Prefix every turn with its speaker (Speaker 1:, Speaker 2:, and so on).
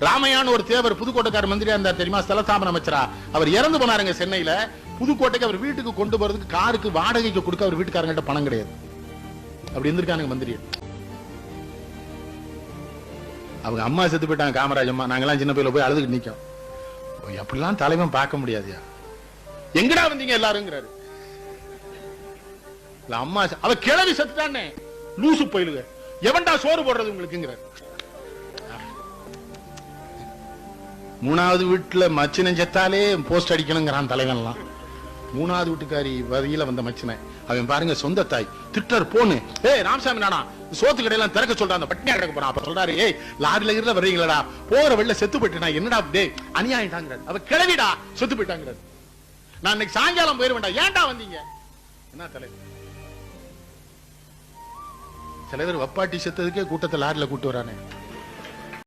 Speaker 1: ராமையான்னு ஒரு தேவர் புதுக்கோட்டைக்கார மந்திரியா இருந்தார் தெரியுமா? ஸ்தலஸ்தாபன அமைச்சரா. அவர் இறந்து போனாருங்க சென்னையில. புதுக்கோட்டைக்கு அவர் வீட்டுக்கு கொண்டு போறதுக்கு காருக்கு வாடகைக்கு கொடுக்க அவர் வீட்டுக்காரங்கிட்ட பணம் கிடையாது. அப்படி இருந்திருக்கானுங்க மந்திரி அவங்க அம்மா செத்து போயிட்டாங்க காமராஜ் அம்மா. நாங்கெல்லாம் சின்ன பையில போய் அழுதுகிட்டு நிக்கோம். ஓ, அப்படிலாம் தலைவன் பார்க்க முடியாதுயா? எங்கடா வந்தீங்க எல்லாருங்கிறாரு. அம்மா அவ கிளவி செத்துட்டானே. லூசு போயிலுங்க. எவன்டா சோறு போடுறது உங்களுக்குங்கிறாரு மூணாவது வீட்டுல மச்சினன் செத்தாலே போஸ்ட் அடிக்கணுங்கிறான் தலைவன்லாம். மூணாவது வீட்டுக்காரி வரியில வந்த மச்சினன் அவன் பாருங்க சொந்த தாய். திட்டர் போனு ஏய் ராமசாமி நானா? சோத்து கடையெல்லாம் திறக்க சொல்றான். அந்த பட்டினியா கிடக்க போறான். அப்ப சொல்றாரு ஏய் லாரில இருந்த வர்றீங்களடா? போற வெளில செத்து போயிட்டேனா? என்னடா டே அநியாயிட்டாங்கிறாரு அவ கிளவிடா செத்து போயிட்டாங்க நான் இன்னைக்கு சாயங்காலம் போயிருவேன்டா. ஏன்டா வந்தீங்க? என்ன தலைவர்? தலைவர் வப்பாட்டி செத்ததுக்கே கூட்டத்தை லாரில கூட்டு வரானே.